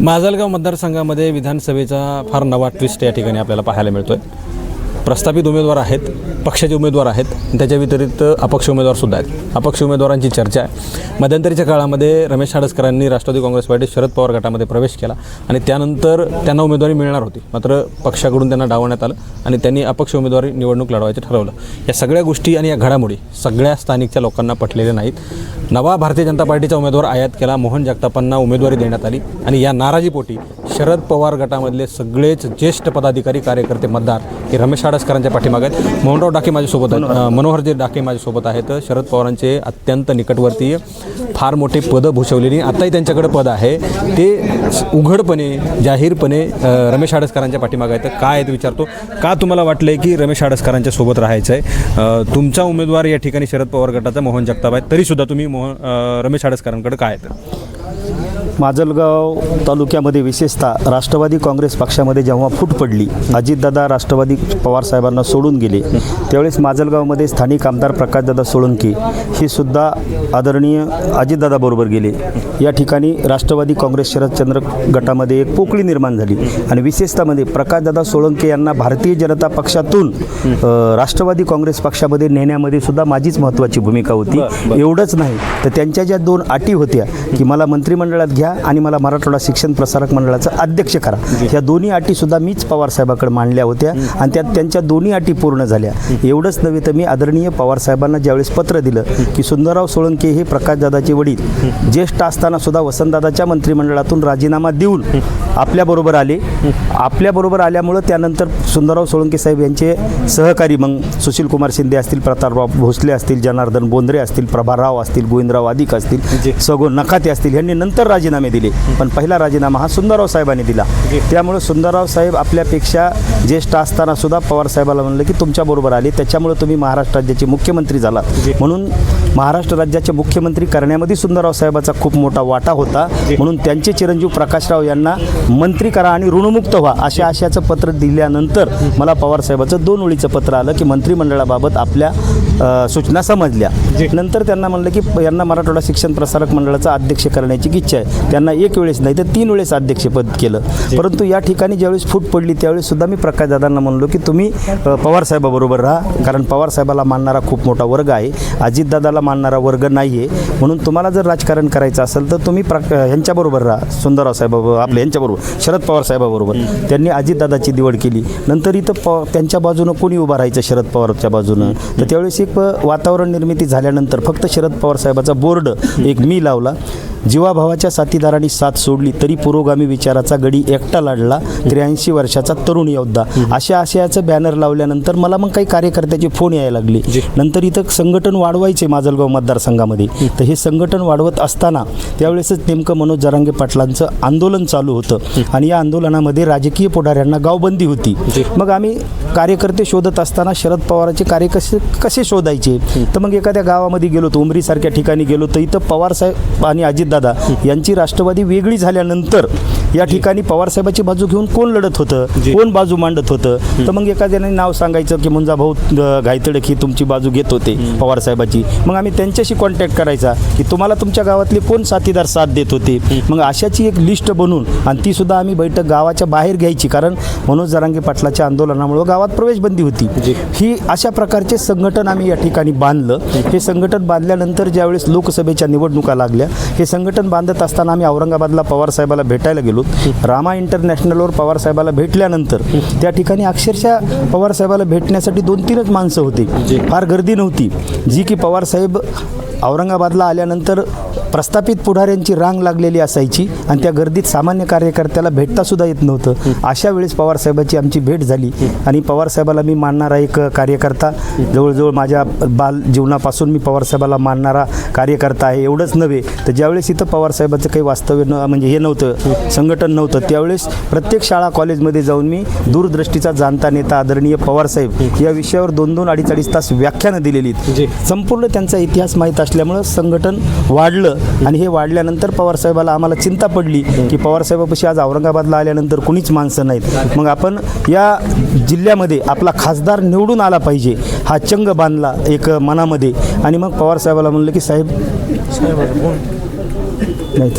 माजलगाव मतदारसंघामध्ये विधानसभेचा फार नवा ट्विस्ट या ठिकाणी आपल्याला पाहायला मिळतोय. प्रस्थापित उमेदवार आहेत पक्षाचे उमेदवार आहेत त्याच्या व्यतिरिक्त अपक्ष उमेदवारसुद्धा आहेत. अपक्ष उमेदवारांची चर्चा आहे. मध्यंतरीच्या काळामध्ये रमेश हाडसकरांनी राष्ट्रवादी काँग्रेस पार्टी शरद पवार गटामध्ये प्रवेश केला आणि त्यानंतर त्यांना उमेदवारी मिळणार होती. मात्र पक्षाकडून त्यांना डावण्यात आलं आणि त्यांनी अपक्ष उमेदवारी निवडणूक लढवायचं ठरवलं. या सगळ्या गोष्टी आणि या घडामोडी सगळ्या स्थानिकच्या लोकांना पटलेल्या नाहीत. नवा भारतीय जनता पार्टीचा उमेदवार आयात केला मोहन जगतापांना उमेदवारी देण्यात आली आणि या नाराजीपोटी शरद पवार गटामधले सगळेच ज्येष्ठ पदाधिकारी कार्यकर्ते मतदार हे रमेश हाडसकरांच्या पाठीमागे आहेत. मोहनराव डाके माझ्यासोबत आहेत. मनोहरजी डाके माझ्यासोबत आहेत. शरद पवारांचे अत्यंत निकटवर्तीय फार मोठे पदं भूषवलेली आत्ताही त्यांच्याकडे पद आहे. ते उघडपणे जाहीरपणे रमेश आडसकरांच्या पाठीमागे आहेत. काय आहेत विचारतो. का तुम्हाला वाटलं आहे की रमेश आडसकरांच्या सोबत राहायचं आहे तुमचा उमेदवार या ठिकाणी शरद पवार गटाचा मोहन जगताप आहे. तरीसुद्धा तुम्ही मोहन रमेश आडसकरांकडे काय आहेत? माजलगाव तालुक्यामध्ये विशेषतः राष्ट्रवादी काँग्रेस पक्षामध्ये जेव्हा फूट पडली अजितदादा राष्ट्रवादी पवारसाहेबांना सोडून गेले त्यावेळेस माजलगावमध्ये स्थानिक आमदार प्रकाशदादा सोळंकी हे सुद्धा आदरणीय अजितदादाबरोबर गेले. या ठिकाणी राष्ट्रवादी काँग्रेस शरदचंद्र गटामध्ये एक पोकळी निर्माण झाली आणि विशेषतःमध्ये प्रकाशदादा सोळंके यांना भारतीय जनता पक्षातून राष्ट्रवादी काँग्रेस पक्षामध्ये नेण्यामध्ये सुद्धा माझीच महत्त्वाची भूमिका होती. एवढंच नाही तर त्यांच्या ज्या दोन अटी होत्या की मला मंत्रिमंडळात घ्या आणि मला मराठवाडा शिक्षण प्रसारक मंडळाचं अध्यक्ष करा. ह्या दोन्ही अटी सुद्धा मीच पवार साहेबाकडे मांडल्या होत्या आणि त्यात त्यांच्या दोन्ही अटी पूर्ण झाल्या. एवढंच नव्हे तर मी आदरणीय पवार साहेबांना ज्यावेळेस पत्र दिलं की सुंदरराव सोळंके हे प्रकाशदादाचे वडील ज्येष्ठ असताना सुद्धा वसंतदादाच्या मंत्रिमंडळातून राजीनामा देऊन आपल्याबरोबर आले. आपल्याबरोबर आल्यामुळं त्यानंतर सुंदरराव सोळंके साहेब यांचे सहकारी मग सुशील कुमार शिंदे असतील प्रतापराव भोसले असतील जनार्दन बोंद्रे असतील प्रभाराव असतील गोविंदराव अधिक असतील सगो नकाते असतील यांनी नंतर राजीनामे दिले. पण पहिला राजीनामा हा सुंदरराव साहेबांनी दिला. त्यामुळे सुंदरराव साहेब आपल्यापेक्षा ज्येष्ठ असताना सुद्धा पवार साहेबाला म्हणलं की तुमच्याबरोबर आले. त्याच्यामुळे तुम्ही महाराष्ट्र राज्याचे मुख्यमंत्री झालात. म्हणून महाराष्ट्र राज्याचे मुख्यमंत्री करण्यामध्ये सुंदरराव साहेबाचा खूप मोठा वाटा होता. म्हणून त्यांचे चिरंजीव प्रकाशराव यांना मंत्री करा आणि ऋणमुक्त व्हा अशा आशयाचं पत्र दिल्यानंतर मला पवार साहेबाचं दोन ओळीचं पत्र आलं की मंत्रिमंडळाबाबत आपल्या सूचना समजल्या. नंतर त्यांना म्हणलं की यांना मराठवाडा शिक्षण प्रसारक मंडळाचा अध्यक्ष करण्याची इच्छा आहे. त्यांना एक वेळेस नाही तर तीन वेळेस अध्यक्षपद केलं. परंतु या ठिकाणी ज्यावेळेस फूट पडली त्यावेळेस सुद्धा मी प्रकाशदादांना म्हणलो की तुम्ही अ, पवार साहेबाबरोबर राहा. कारण पवार साहेबाला मानणारा खूप मोठा वर्ग आहे. अजितदादाला मानणारा वर्ग नाही आहे म्हणून तुम्हाला जर राजकारण करायचं असेल तर तुम्ही प्र ह्यांच्याबरोबर राहा. सुंदरराव साहेबाबरोबर आपल्या यांच्याबरोबर. शरद पवार साहेबाबरोबर. त्यांनी अजितदादाची निवड केली. नंतर इथं प त्यांच्या बाजूनं कोणी उभं राहायचं? शरद पवारच्या बाजूनं. तर त्यावेळेस वातावरण निर्मिती झाल्यानंतर फक्त शरद पवार साहेबाचा बोर्ड एक मी लावला. जीवाभावाच्या साथीदारांनी साथ सोडली तरी पुरोगामी विचाराचा गडी एकटा लाडला त्र्याऐंशी वर्षाचा तरुण योद्धा. अशा आशयाचं बॅनर लावल्यानंतर मला मग काही कार्यकर्त्याचे फोन यायला लागले. नंतर इथं संघटन वाढवायचे माजलगाव मतदारसंघामध्ये. तर हे संघटन वाढवत असताना त्यावेळेसच नेमकं मनोज जरांगे पाटलांचं आंदोलन चालू होतं. आणि या आंदोलनामध्ये राजकीय पुढाऱ्यांना गावबंदी होती. मग आम्ही कार्यकर्ते शोधत असताना शरद पवारांचे कार्य कसे कसे शोधायचे? तर मग एखाद्या गावामध्ये गेलो तर उमरीसारख्या ठिकाणी गेलो तर इथं पवारसाहेब आणि दादा यांची राष्ट्रवादी वेगळी झाल्यानंतर या ठिकाणी पवारसाहेबाची बाजू घेऊन कोण लढत होतं? कोण बाजू मांडत होतं? तर मग एखाद्याने नाव सांगायचं की मुंजा भाऊ अ, घायतडक ही तुमची बाजू घेत होते पवारसाहेबाची मग आम्ही त्यांच्याशी कॉन्टॅक्ट करायचा की तुम्हाला तुमच्या गावातले कोण साथीदार साथ देत होते? मग अशाची एक लिस्ट बनवून आणि ती सुद्धा आम्ही बैठक गावाच्या बाहेर घ्यायची. कारण मनोज जरांगे पाटलाच्या आंदोलनामुळे गावात प्रवेशबंदी होती. ही अशा प्रकारचे संघटन आम्ही या ठिकाणी बांधलं. हे संघटन बांधल्यानंतर ज्यावेळेस लोकसभेच्या निवडणुका लागल्या हे संघटन बांधत असताना आम्ही औरंगाबादला पवार साहेबाला भेटायला गेलो. रामा इंटरनॅशनलवर पवार साहेबाला भेटल्यानंतर त्या ठिकाणी अक्षरशः पवार साहेबाला भेटण्यासाठी दोन तीनच माणसं होती. फार गर्दी नव्हती. जी की पवार साहेब औरंगाबादला आल्यानंतर प्रस्थापित पुढाऱ्यांची रांग लागलेली असायची आणि त्या गर्दीत सामान्य कार्यकर्त्याला भेटता सुद्धा येत नव्हतं अशा वेळेस पवारसाहेबाची आमची भेट झाली आणि पवारसाहेबाला मी मानणारा एक कार्यकर्ता जवळजवळ माझ्या बाल जीवनापासून मी पवारसाहेबाला मानणारा कार्यकर्ता आहे एवढंच नव्हे तर ज्यावेळेस इथं पवारसाहेबाचं काही वास्तव्य न म्हणजे हे नव्हतं संघटन नव्हतं त्यावेळेस प्रत्येक शाळा कॉलेजमध्ये जाऊन मी दूरदृष्टीचा जाणता नेता आदरणीय पवारसाहेब या विषयावर दोन दोन अडीच अडीच तास व्याख्यानं दिलेली. संपूर्ण त्यांचा इतिहास माहीत असल्यामुळं संघटन वाढलं आणि हे वाढल्यानंतर पवारसाहेबाला आम्हाला चिंता पडली की पवारसाहेबापाशी आज औरंगाबादला आल्यानंतर कुणीच माणसं नाहीत. मग आपण या जिल्ह्यामध्ये आपला खासदार निवडून आला पाहिजे हा चंग बांधला एक मनामध्ये. आणि मग पवारसाहेबाला म्हणलं की साहेब नाही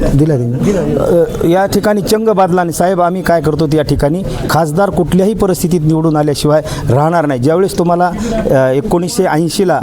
दिला दिला या ठिकाणी चंग बादला आणि साहेब आम्ही काय करतो या ठिकाणी? खासदार कुठल्याही परिस्थितीत निवडून आल्याशिवाय राहणार नाही. ज्यावेळेस तुम्हाला एकोणीसशे ऐंशीला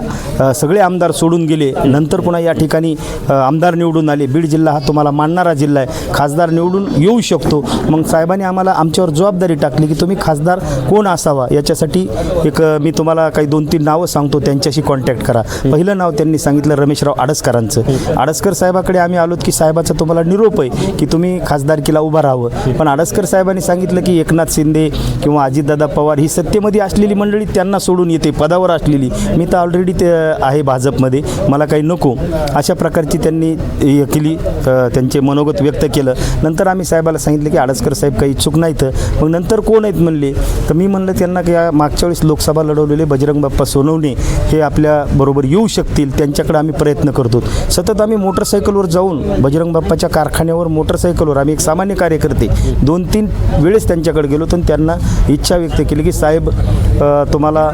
सगळे आमदार सोडून गेले नंतर पुन्हा या ठिकाणी आमदार निवडून आले बीड जिल्हा हा तुम्हाला मानणारा जिल्हा आहे. खासदार निवडून येऊ शकतो. मग साहेबांनी आम्हाला आमच्यावर जबाबदारी टाकली की तुम्ही खासदार कोण असावा? याच्यासाठी एक मी तुम्हाला काही दोन तीन नावं सांगतो त्यांच्याशी कॉन्टॅक्ट करा. पहिलं नाव त्यांनी सांगितलं रमेशराव आडसकरांचं. आडसकर साहेबाकडे आम्ही आलोत की साहेबाचा तुम्हाला निरोप आहे की तुम्ही खासदारकीला उभं राहावं. पण आडसकर साहेबांनी सांगितलं की एकनाथ शिंदे किंवा अजितदादा पवार ही सत्तेमध्ये असलेली मंडळी त्यांना सोडून येते पदावर असलेली. मी तर ऑलरेडी ते आहे भाजपमध्ये. मला काही नको. अशा प्रकारची त्यांनी हे केली त्यांचे मनोगत व्यक्त केलं. नंतर आम्ही साहेबाला सांगितलं की आडसकर साहेब काही इच्छुक नाहीत. मग नंतर कोण आहेत म्हणले? तर मी म्हणलं त्यांना की मागच्या वेळेस लोकसभा लढवलेले बजरंग बाप्पा सोनवणे हे आपल्या बरोबर येऊ शकतील. त्यांच्याकडे आम्ही प्रयत्न करतो. सतत आम्ही मोटरसायकलवर जाऊन बजरंग बाप्पाच्या कारखान्यावर मोटरसायकलवर आम्ही एक सामान्य कार्यकर्ते दोन तीन वेळेस त्यांच्याकडे गेलो तर त्यांना इच्छा व्यक्त केली की साहेब तुम्हाला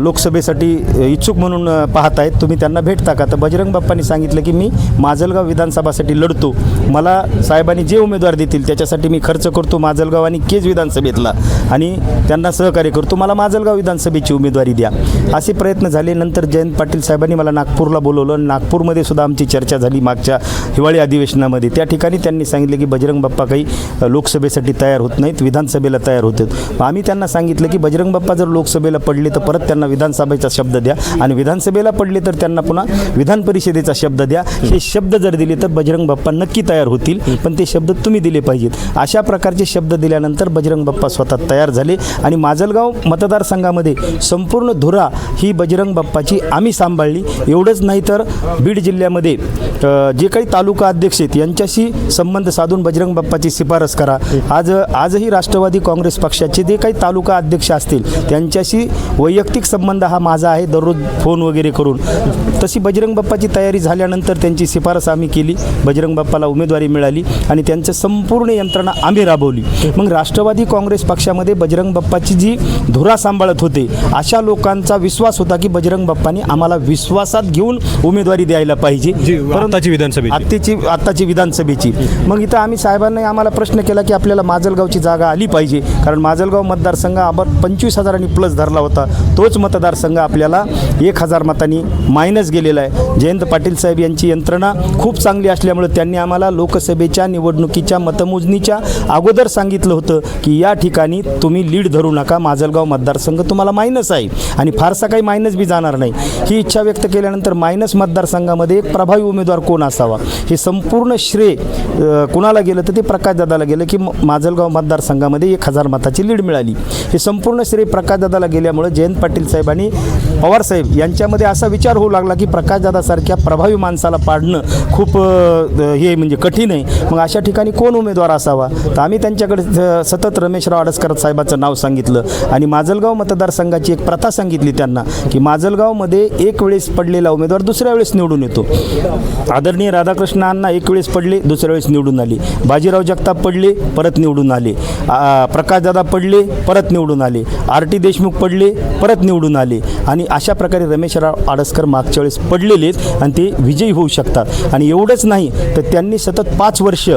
लोकसभेसाठी इच्छुक म्हणून पाहत आहेत तुम्ही त्यांना भेटता का तर बजरंग बाप्पांनी सांगितलं की मी माजलगाव विधानसभासाठी लढतो. मला साहेबांनी जे उमेदवार देतील त्याच्यासाठी मी खर्च करतो माजलगाव आणि केज विधानसभेतला. आणि त्यांना सहकार्य करतो. मला माजलगाव विधानसभेची उमेदवारी द्या. असे प्रयत्न झाले. नंतर जयंत पाटील साहेबांनी मला नागपूरला बोलवलं. नागपूरमध्ये सुद्धा आमची चर्चा झाली. मागच्या हिवाळी अधिवेशनामध्ये. त्या ठिकाणी त्यांनी सांगितलं की बजरंग बाप्पा काही लोकसभेसाठी तयार होत नाहीत विधानसभेला तयार होतात मग आम्ही त्यांना सांगितलं की बजरंग बाप्पा जर लोकसभेला पडले तर परत त्यांना विधानसभेचा शब्द द्या आणि विधानसभेला पडले तर त्यांना पुन्हा विधान परिषदेचा शब्द द्या. हे शब्द जर दिले तर बजरंग बाप्पा नक्की तयार होतील पण ते शब्द तुम्ही दिले पाहिजेत. अशा प्रकारचे शब्द दिल्यानंतर बजरंग बाप्पा स्वतः तयार झाले आणि माजलगाव मतदारसंघामध्ये संपूर्ण धुरा ही बजरंग बाप्पाची आम्ही सांभाळली. एवढंच नाही तर बीड जिल्ह्यामध्ये जे काही तालुका अध्यक्ष आहेत यांच्याशी संबंध साधून बजरंग बाप्पाची शिफारस करा. आज आजही राष्ट्रवादी काँग्रेस पक्षाचे जे काही तालुका अध्यक्ष असतील त्यांच्याशी वैयक्तिक संबंध हा माझा आहे दररोज फोन वगैरे करून. तशी बजरंग बाप्पाची तयारी झाल्यानंतर त्यांची शिफारस आम्ही केली. बजरंग बाप्पाला उमेदवारी मिळाली आणि त्यांचं संपूर्ण यंत्रणा आम्ही राबवली. मग राष्ट्रवादी काँग्रेस पक्षामध्ये बजरंग बाप्पाची जी धुरा सांभाळत होते अशा लोकांचा विश्वास होता की बजरंग बाप्पांनी आम्हाला विश्वासात घेऊन उमेदवारी द्यायला पाहिजे. परंतु आत्ताची विधानसभेची. आत्ताची आत्ताची विधानसभेची. मग इथं आम्ही साहेबांनी आम्हाला प्रश्न केला की आपल्याला माजलगावची जागा आली पाहिजे. कारण माजलगाव मतदारसंघ आपण पंचवीस हजारांनी प्लस धरला होता. तोच मतदारसंघ आपल्याला एक हजार मतांनी मायनस गेलेला आहे. जयंत पाटील साहेब यांची यंत्रणा खूप चांगली असल्यामुळे त्यांनी आम्हाला लोकसभेच्या निवडणुकीच्या मतमोजणीच्या अगोदर सांगितलं होतं की या ठिकाणी तुम्ही लीड धरू नका. माजलगाव मतदारसंघ तुम्हाला मायनस आहे. आणि फारसा काही मायनस बी जाणार नाही. ही इच्छा व्यक्त केल्यानंतर मायनस मतदारसंघामध्ये एक प्रभावी उमेदवार कोण असावा? हे संपूर्ण श्रेय कुणाला गेलं तर ते प्रकाशदादाला गेलं की माजलगाव मतदारसंघामध्ये एक हजार मताची लीड मिळाली. हे संपूर्ण श्रेय प्रकाशदादाला गेल्यामुळे जयंत पाटील साहेबांनी पवार साहेब यांच्यामध्ये असा विचार होऊ लागला की प्रकाशदादासारख्या प्रभावी माणसाला पाडणं खूप हे म्हणजे कठीण आहे. मग अशा ठिकाणी कोण उमेदवार असावा? तर आम्ही त्यांच्याकडे सतत रमेशराव आडसकर साहेबाचं नाव सांगितलं. आणि माजलगाव मतदारसंघाची एक प्रथा सांगितली त्यांना की माजलगावमध्ये एक वेळेस पडलेला उमेदवार दुसऱ्या वेळेस निवडून येतो. आदरणीय राधाकृष्ण अण्णा एक वेळेस पडले दुसऱ्या वेळेस निवडून आले. बाजीराव जगताप पडले परत निवडून आले. प्रकाशदादा पडले परत निवडून आले. आर टी देशमुख पडले परत निवडून आले. आणि अशा प्रकारे रमेशराव आडसकर मागच्या वेळेस पडलेले आहेत आणि ते विजयी होऊ शकतात. आणि एवढंच नाही तर त्यांनी सतत पाच वर्ष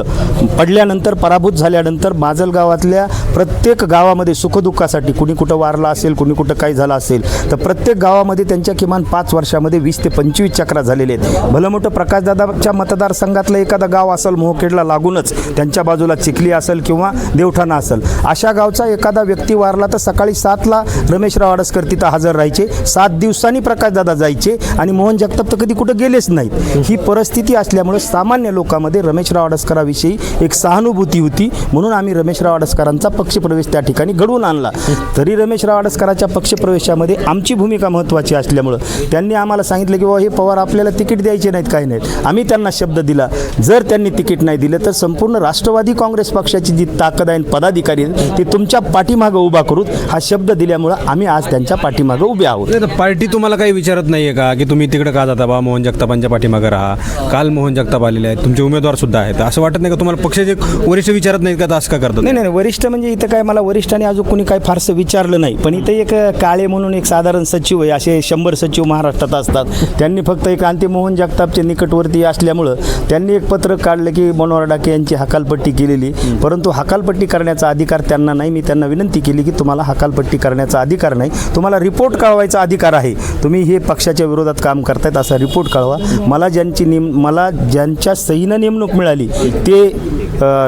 पडल्यानंतर पराभूत झाल्यानंतर माजल गावातल्या प्रत्येक गावामध्ये सुखदुःखासाठी कुणी कुठं वारला असेल कुणी कुठं काही झालं असेल तर प्रत्येक गावामध्ये त्यांच्या किमान पाच वर्षामध्ये वीस ते पंचवीस चक्रा झालेले आहेत. भलं मोठं प्रकाशदादाच्या मतदारसंघातलं एखादं गाव असेल मोहखेडला लागूनच त्यांच्या बाजूला चिखली असेल किंवा देवठाणा असेल अशा गावचा एखादा व्यक्ती वारला तर सकाळी सातला रमेशराव आडसकर तिथं हजर राहायचे. सात दिवसांनी प्रकाशदादा जायचे आणि मोहन जगताप तर कधी कुठं गेलेच नाहीत. ही परिस्थिती असल्यामुळे सामान्य लोकांमध्ये रमेशराव आडसकराविषयी एक सहानुभूती होती. म्हणून आम्ही रमेशराव आडसकरांचा पक्षप्रवेश त्या ठिकाणी घडवून आणला. तरी रमेशराव आडसकराच्या पक्षप्रवेशामध्ये आमची भूमिका महत्त्वाची असल्यामुळं त्यांनी आम्हाला सांगितलं की बाबा हे पवार आपल्याला तिकीट द्यायचे नाहीत काही नाहीत. आम्ही त्यांना शब्द दिला. जर त्यांनी तिकीट नाही दिलं तर संपूर्ण राष्ट्रवादी काँग्रेस पक्षाची जी ताकद आहे पदाधिकारी ते तुमच्या पाठीमागं उभा करू हा शब्द दिल्यामुळं आम्ही आज त्यांच्या पाठीमागं उभे आहोत. पार्टी तुम्हाला काही विचारत नाहीये का? की तुम्ही तिकडे का जाता बा? मोहन जगतापांच्या पाठीमागे राहा. काल मोहन जगताप आलेले आहेत. तुमचे उमेदवार सुद्धा आहेत. असं वाटत नाही का तुम्हाला पक्षाचे वरिष्ठ विचारत नाहीत का? तर असं का करतात? नाही नाही वरिष्ठ म्हणजे इथं काय मला वरिष्ठांनी अजून कोणी काय फारसं विचारलं नाही. पण इथं एक काळे म्हणून एक साधारण सचिव आहे. असे शंभर सचिव महाराष्ट्रात असतात. त्यांनी फक्त एक अंतिम मोहन जगतापचे निकटवर्ती असल्यामुळं त्यांनी एक पत्र काढलं की मनोहर डाके यांची हकालपट्टी केलेली. परंतु हकालपट्टी करण्याचा अधिकार त्यांना नाही. मी त्यांना विनंती केली की तुम्हाला हकालपट्टी करण्याचा अधिकार नाही. तुम्हाला रिपोर्ट कळवायचा अधिकार आहे. तुम्ही हे पक्षाच्या विरोधात काम करतायत असा रिपोर्ट कळवा. मला ज्यांची नेम मला ज्यांच्या सहीनं नेमणूक मिळाली ते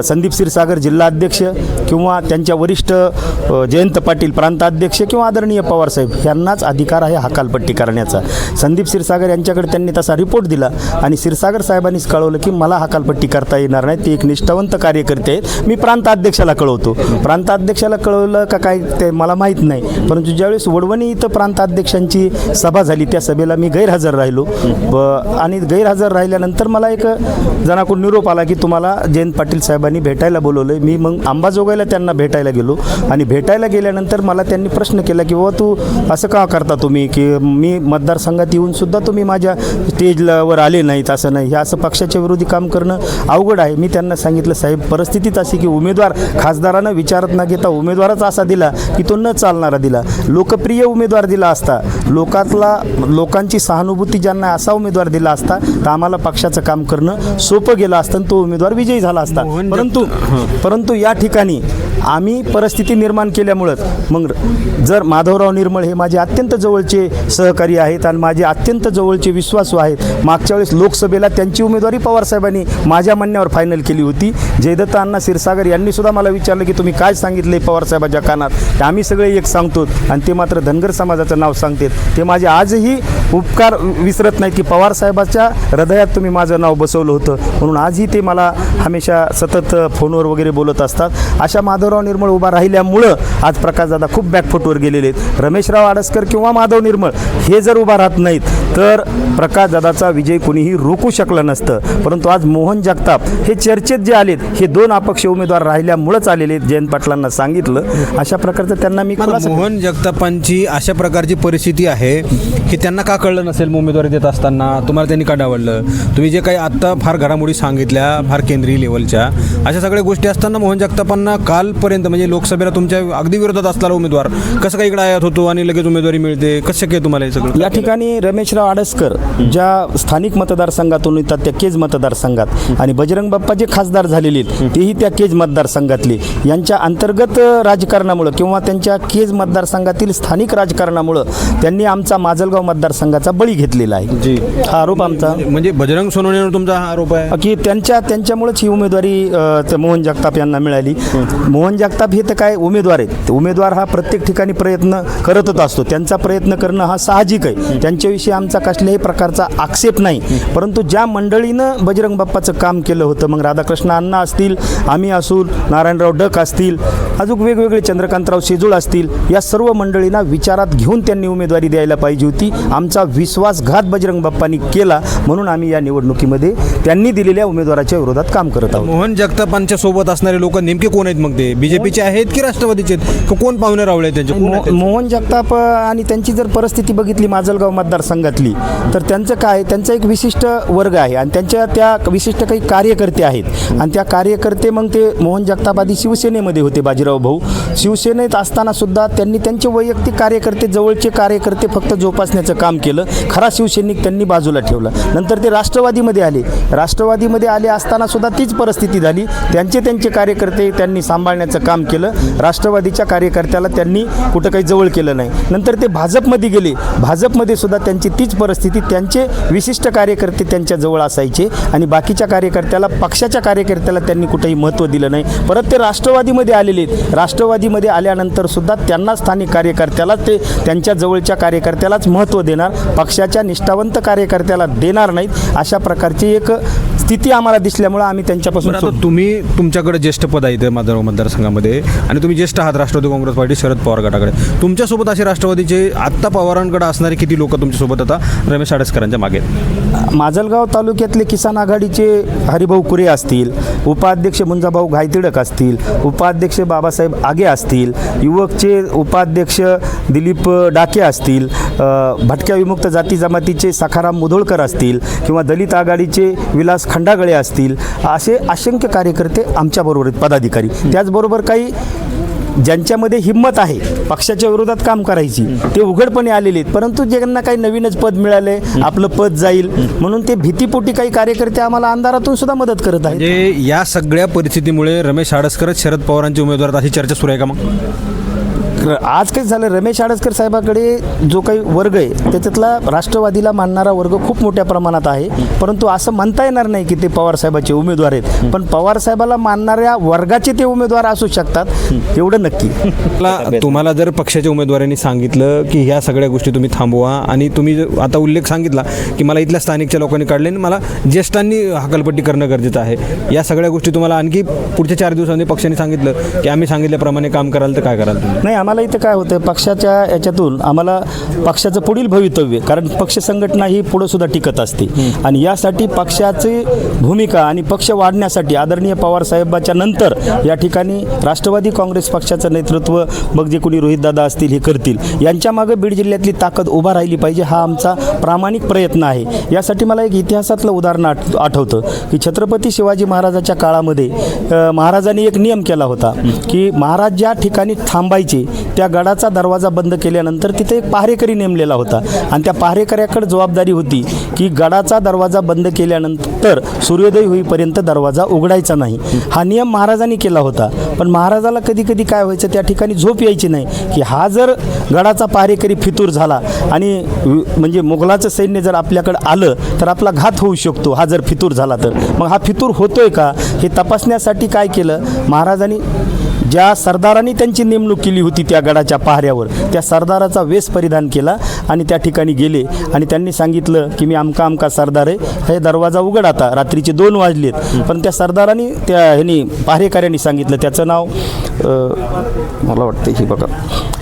संदीप क्षीरसागर जिल्हाध्यक्ष किंवा त्यांच्या वरिष्ठ जयंत पाटील प्रांताध्यक्ष किंवा आदरणीय पवारसाहेब यांनाच अधिकार आहे हकालपट्टी करण्याचा. संदीप क्षीरसागर यांच्याकडे त्यांनी तसा रिपोर्ट दिला आणि क्षीरसागर साहेबांनीच कळवलं की मला हकालपट्टी करता येणार नाही ते एक निष्ठावंत कार्यकर्ते आहेत. मी प्रांताध्यक्षाला कळवतो. प्रांताध्यक्षाला कळवलं का काय ते मला माहीत नाही परंतु ज्यावेळेस वडवणी इथं प्रांताध्यक्षांची सभा झाली त्या सभेला मी गैरहजर राहिलो. आणि गैरहजर राहिल्यानंतर मला एक जणाकडून निरोप आला की तुम्हाला जयंत पाटील साहेबांनी भेटायला बोलवलं मी मग अंबाजोगाईला त्यांना भेटायला गेलो. आणि भेटायला गेल्यानंतर मला त्यांनी प्रश्न केला की बाबा तू असं का करता तुम्ही? की मी मतदारसंघात येऊनसुद्धा तुम्ही माझ्या स्टेजवर आले नाहीत असं नाही. हे असं पक्षाच्या विरोधी काम करणं अवघड आहे. मी त्यांना सांगितलं साहेब परिस्थितीत अशी की उमेदवार खासदारानं विचारत न घेता उमेदवारच असा दिला की तो न चालणारा दिला. लोकप्रिय उमेदवार दिला असता. लोकातला लोकांची सहानुभूती ज्यांना असा उमेदवार दिला असता तर आम्हाला पक्षाचं काम करणं सोपं गेलं असतं आणि तो उमेदवार विजयी झाला असता. परंतु परंतु या ठिकाणी आम्ही परिस्थिती निर्माण केल्यामुळंच मग जर माधवराव निर्मळ हे माझे अत्यंत जवळचे सहकारी आहेत आणि माझे अत्यंत जवळचे विश्वासू आहेत मागच्या वेळेस लोकसभेला त्यांची उमेदवारी पवारसाहेबांनी माझ्या म्हणण्यावर फायनल केली होती. जयदत्त अण्णा क्षीरसागर यांनी सुद्धा मला विचारलं की तुम्ही काय सांगितले पवारसाहेबाच्या कानात? आम्ही सगळे एक सांगतो आणि ते मात्र धनगर समाजाचं नाव सांगतात. ते माझे आजही उपकार विसरत नाहीत की पवारसाहेबाच्या हृदयात तुम्ही माझं नाव बसवलं होतं. म्हणून आजही ते मला हमेशा सतत फोनवर वगैरे बोलत असतात. अशा माधवराव निर्मळ उभा राहिल्यामुळं आज प्रकाशदादा खूप बॅकफुटवर गेलेले आहेत. रमेशराव आडसकर किंवा माधव निर्मळ हे जर उभा राहत नाहीत तर प्रकाशदादाचा विजय कोणीही रोखू शकलं नसतं. परंतु आज मोहन जगताप हे चर्चेत जे आलेत हे दोन अपक्ष उमेदवार राहिल्यामुळंच आलेले आहेत जयंत पाटलांना सांगितलं. अशा प्रकारचं त्यांना मी मोहन जगतापांची अशा प्रकारची परिस्थिती आहे की त्यांना का कळलं नसेल उमेदवारी देत असताना? तुम्हाला त्यांनी का डावललं? तुम्ही जे काही आत्ता फार घडामोडी सांगितल्या फार केंद्रीय लेवलच्या अशा सगळ्या गोष्टी असताना मोहन जगतापांना कालपर्यंत म्हणजे लोकसभेला तुमच्या अगदी विरोधात असणारा उमेदवार कसं काय इकडे आयात होतो आणि लगेच उमेदवारी मिळते? कसं शक्य तुम्हाला हे सगळं? या ठिकाणी रमेशराव आडसकर ज्या स्थानिक मतदारसंघातून येतात त्या केज मतदारसंघात. आणि बजरंग बाप्पा जे खासदार झालेले आहेत तेही त्या केज मतदारसंघातले. यांच्या अंतर्गत राजकारणामुळं किंवा त्यांच्या केज मतदारसंघातील स्थानिक राजकारणामुळं त्यांनी आमचा माजलगाव मतदारसंघाचा बळी घेतलेला आहे. जी. हा आरोप आमचा. म्हणजे बजरंग सोनवणेवर तुमचा हा आरोप आहे? की त्यांच्या त्यांच्यामुळेच ही उमेदवारी मोहन जगताप यांना मिळाली. मोहन जगताप हे तर काय उमेदवार आहेत. उमेदवार हा प्रत्येक ठिकाणी प्रयत्न करतच असतो. त्यांचा प्रयत्न करणं हा साहजिक आहे. त्यांच्याविषयी आमचा कसल्याही प्रकारचा आक्षेप नाही. परंतु ज्या मंडळीनं बजरंग बाप्पाचं काम केलं होतं मग राधाकृष्ण अण्णा असतील आम्ही असू नारायणराव डक असतील अजून वेगवेगळे चंद्रकांतराव शेजूळ असतील या सर्व मंडळींना विचारात घेऊन त्यांनी उमेदवारी द्यायला पाहिजे होती. आमचा विश्वासघात बजरंग बाप्पांनी केला म्हणून आम्ही या निवडणुकीमध्ये त्यांनी दिलेल्या उमेदवाराच्या विरोधात काम करत आहोत. मोहन जगतापांच्या सोबत असणारे लोक नेमके कोण आहेत मग ते? बीजेपीचे आहेत की राष्ट्रवादीचे आहेत? कोण पाहुणे रावळे त्यांचे? मोहन जगताप आणि त्यांची जर परिस्थिती बघितली माजलगाव मतदारसंघातली तर त्यांचं काय त्यांचा एक विशिष्ट वर्ग आहे आणि त्यांच्या त्या विशिष्ट काही कार्यकर्ते आहेत. आणि त्या कार्यकर्ते मग ते मोहन जगताप आधी शिवसेनेमध्ये होते बाजीराव भाऊ. शिवसेनेत असताना सुद्धा त्यांनी त्यांचे वैयक्तिक कार्यकर्ते जवळचे कार्यकर्ते फक्त जोपासण्याचं काम केलं. खरा शिवसैनिक त्यांनी बाजूला ठेवला. नंतर ते राष्ट्रवादीमध्ये आले. राष्ट्रवादीमध्ये आले असताना सुद्धा तीच परिस्थिती झाली. त्यांचे त्यांचे कार्यकर्ते त्यांनी सांभाळण्याचं काम केलं. राष्ट्रवादीच्या कार्यकर्त्याला त्यांनी कुठं काही जवळ केलं नाही. नंतर ते भाजपमध्ये गेले. भाजपमध्ये सुद्धा त्यांची तीच परिस्थिती त्यांचे विशिष्ट कार्यकर्ते त्यांच्या जवळ असायचे आणि बाकीच्या कार्यकर्त्याला पक्षाच्या कार्यकर्त्याला त्यांनी कुठेही महत्त्व दिलं नाही. परत ते राष्ट्रवादीमध्ये आलेले आहेत. राष्ट्रवादी आल्यानंतर सुद्धा त्यांना स्थानिक कार्यकर्त्याला ते त्यांच्या जवळच्या कार्यकर्त्यालाच महत्त्व देणार पक्षाच्या निष्ठावंत कार्यकर्त्याला देणार नाहीत अशा प्रकारची एक स्थिती आम्हाला दिसल्यामुळं आम्ही त्यांच्यापासून तुम्ही तुमच्याकडे ज्येष्ठ पद आहे इथे माधवराव मतदारसंघामध्ये आणि तुम्ही ज्येष्ठ आहात राष्ट्रवादी काँग्रेस पार्टी शरद पवार गटाकडे. तुमच्यासोबत असे राष्ट्रवादीचे आत्ता पवारांकडे असणारे किती लोक तुमच्यासोबत आता? रमेश आडसकरांच्या मागे? माजलगाव तालुक्यातले किसान आघाडीचे हरिभाऊ कुरे असतील उपाध्यक्ष मुंजाभाऊ घायतिडक असतील उपाध्यक्ष बाबासाहेब आगे असतील युवकचे उपाध्यक्ष दिलीप डाके असतील भटक्या विमुक्त जाती जमातीचे सखाराम मुधोळकर असतील किंवा दलित आघाडीचे विलास खंडागळे असतील असे असंख्य कार्यकर्ते आमच्याबरोबर आहेत पदाधिकारी. त्याचबरोबर काही ज्यांच्यामध्ये हिंमत आहे पक्षाच्या विरोधात काम करायची ते उघडपणे आलेले आहेत. परंतु ज्यांना काही नवीनच पद मिळाले आपलं पद जाईल म्हणून ते भीतीपोटी काही कार्यकर्ते आम्हाला अंधारातून सुद्धा मदत करत आहेत. म्हणजे या सगळ्या परिस्थितीमुळे रमेश आडसकरच शरद पवारांचे उमेदवार अशी चर्चा सुरू आहे का मग? र- आज काही झालं रमेश आडसकर साहेबाकडे जो काही वर्ग आहे त्याच्यातला राष्ट्रवादीला मानणारा वर्ग खूप मोठ्या प्रमाणात आहे. परंतु असं म्हणता येणार नाही की ते पवार साहेबाचे उमेदवार आहेत. पण पवार साहेबाला मानणाऱ्या वर्गाचे ते उमेदवार असू शकतात एवढं नक्की. तुम्हाला जर पक्षाच्या उमेदवारांनी सांगितलं की ह्या सगळ्या गोष्टी तुम्ही थांबवा आणि तुम्ही जर आता उल्लेख सांगितला की मला इथल्या स्थानिकच्या लोकांनी काढले आणि मला ज्येष्ठांनी हकलपट्टी करणं गरजेचं आहे. या सगळ्या गोष्टी तुम्हाला आणखी पुढच्या चार दिवसांनी पक्षाने सांगितलं की आम्ही सांगितल्याप्रमाणे काम कराल तर काय कराल नाही आम्हाला इथं काय होतं पक्षाच्या याच्यातून आम्हाला पक्षाचं पुढील भवितव्य कारण पक्ष संघटना ही पुढं सुद्धा टिकत असते. आणि यासाठी पक्षाची भूमिका आणि पक्ष वाढण्यासाठी आदरणीय पवार साहेबाच्या नंतर या ठिकाणी राष्ट्रवादी काँग्रेस पक्षाचं नेतृत्व मग जे कोणी रोहितदादा असतील हे करतील. यांच्यामागं बीड जिल्ह्यातली ताकद उभा राहिली पाहिजे हा आमचा प्रामाणिक प्रयत्न आहे. यासाठी मला एक इतिहासातलं उदाहरण आठ आठवतं की छत्रपती शिवाजी महाराजाच्या काळामध्ये महाराजांनी एक नियम केला होता की महाराज ज्या ठिकाणी थांबायचे त्या गडाचा दरवाजा बंद केल्यानंतर तिथे एक पहारेकरी नेमलेला होता. आणि त्या पहारेकऱ्याकडे जबाबदारी होती की गडाचा दरवाजा बंद केल्यानंतर सूर्योदय होईपर्यंत दरवाजा उघडायचा नाही. हा नियम महाराजांनी केला होता. पण महाराजाला कधी कधी काय व्हायचं त्या ठिकाणी झोप यायची नाही की हा जर गडाचा पहारेकरी फितूर झाला आणि म्हणजे मुघलाचं सैन्य जर आपल्याकडे आलं तर आपला घात होऊ शकतो हा जर फितूर झाला तर. मग हा फितूर होतोय का? हे तपासण्यासाठी काय केलं? महाराजांनी ज्या सरदारांनी त्यांची नेमणूक केली होती त्या गडाच्या पहाऱ्यावर त्या सरदाराचा वेश परिधान केला आणि त्या ठिकाणी गेले आणि त्यांनी सांगितलं की मी आमका आमका सरदार आहे हे दरवाजा उघड आता रात्रीचे दोन वाजलेत. पण त्या सरदारांनी त्या ह्यानी पहारेकऱ्यांनी सांगितलं त्याचं नाव मला वाटतं हे बघा.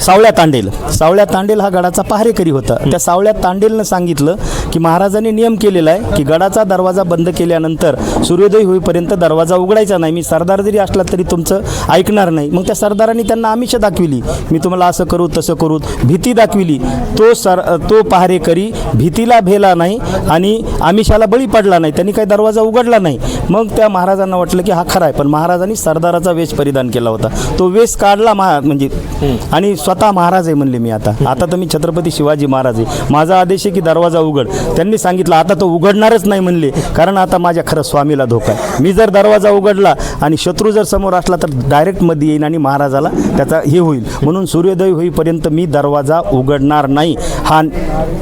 सावळ्या तांडेल. सावळ्या तांडेल हा गडाचा पहारेकरी होता. त्या सावळ्या तांडेलनं सांगितलं की महाराजांनी नियम केलेला आहे की गडाचा दरवाजा बंद केल्यानंतर सूर्योदय होईपर्यंत दरवाजा उघडायचा नाही. मी सरदार जरी असला तरी तुमचं ऐकणार नाही. मग त्या सरदारांनी त्यांना आमिष दाखविली. मी तुम्हाला असं करू तसं करू भीती दाखविली. तो सर तो पहारेकरी भीतीला भेला नाही आणि आमिषाला बळी पडला नाही. त्यांनी काही दरवाजा उघडला नाही. मग त्या महाराजांना वाटलं की हा खरा आहे. पण महाराजांनी सरदाराचा वेश परिधान केला होता. तो वेश काढला महा म्हणजे आणि स्वतः महाराज आहे म्हणले मी आता. आता तर मी छत्रपती शिवाजी महाराज आहे. माझा आदेश आहे की दरवाजा उघड. त्यांनी सांगितलं आता तो उघडणारच नाही म्हणले. कारण आता माझ्या खरं स्वामीला धोका आहे. मी जर दरवाजा उघडला आणि शत्रू जर समोर असला तर डायरेक्टमध्ये येईन आणि महाराजाला त्याचा हे होईल. म्हणून सूर्योदय होईपर्यंत मी दरवाजा उघडणार नाही. हा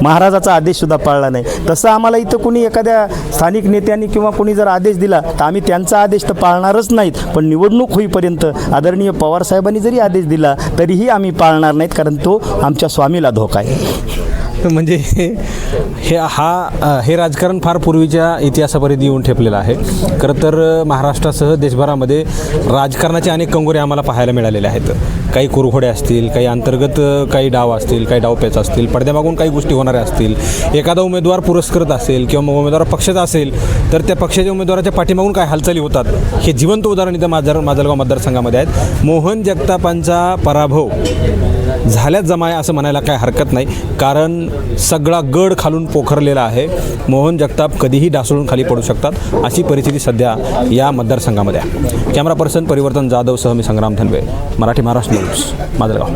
महाराजाचा आदेशसुद्धा पाळला नाही. तसं आम्हाला इथं कुणी एखाद्या स्थानिक नेत्यांनी किंवा कोणी जर आदेश दिला तर आम्ही त्यांचा आदेश तर पाळणारच नाहीत. पण निवडणूक होईपर्यंत आदरणीय पवार साहेबांनी जरी आदेश दिला तरीही आम्ही पाळणार नाहीत कारण तो आमच्या स्वामीला धोका आहे. म्हणजे हे हा हे राजकारण फार पूर्वीच्या इतिहासापर्यंत येऊन ठेपलेलं आहे. खरं तर महाराष्ट्रासह देशभरामध्ये राजकारणाचे अनेक कंगोरे आम्हाला पाहायला मिळालेले आहेत. काही कुरघोडे असतील काही अंतर्गत काही डाव असतील काही डावपेच असतील पडद्यामागून काही गोष्टी होणाऱ्या असतील. एखादा उमेदवार पुरस्कृत असेल किंवा मग उमेदवार पक्षाचा असेल तर त्या पक्षाच्या उमेदवाराच्या पाठीमागून काय हालचाली होतात हे जिवंत उदाहरण इथं माझा माजलगाव मतदारसंघामध्ये आहेत. मोहन जगतापांचा पराभव झाल्याच जमाय असं म्हणायला काय हरकत नाही. कारण सगळा गड खालून पोखरलेला आहे. मोहन जगताप कधीही डासळून खाली पडू शकतात. अशी परिस्थिती सध्या या मतदारसंघामध्ये आहे. कॅमेरा पर्सन परिवर्तन जाधवसह मी संग्राम धनवे. मराठी महाराष्ट्र न्यूज माजलगाव.